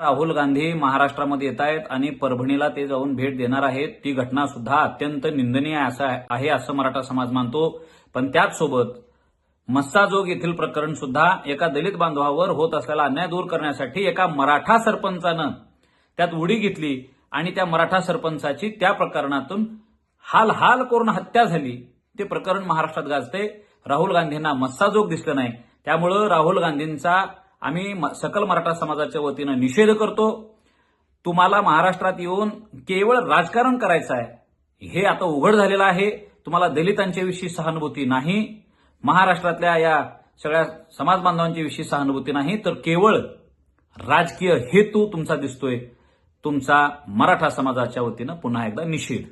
राहुल गांधी महाराष्ट्रामध्ये येत आहेत आणि परभणीला ते जाऊन भेट देणार आहेत. ती घटना सुद्धा अत्यंत निंदनीय असं आहे असं मराठा समाज मानतो. पण त्याचसोबत मस्साजोग येथील प्रकरण सुद्धा एका दलित बांधवावर होत असलेला अन्याय दूर करण्यासाठी एका मराठा सरपंचानं त्यात उडी घेतली आणि त्या मराठा सरपंचाची त्या प्रकरणातून हाल हाल करून हत्या झाली. ते प्रकरण महाराष्ट्रात गाजते राहुल गांधींना मस्साजोग दिसलं नाही. त्यामुळं राहुल गांधींचा आम्ही म- सकल मराठा समाजाच्या वतीनं निषेध करतो तुम्हाला महाराष्ट्रात येऊन केवळ राजकारण करायचं आहे. हे आता उघड झालेलं आहे. तुम्हाला दलितांच्याविषयी सहानुभूती नाही. महाराष्ट्रातल्या या सगळ्या समाज बांधवांच्याविषयी सहानुभूती नाही. तर केवळ राजकीय हेतू तुमचा दिसतोय. तुमचा मराठा समाजाच्या वतीनं पुन्हा एकदा निषेध.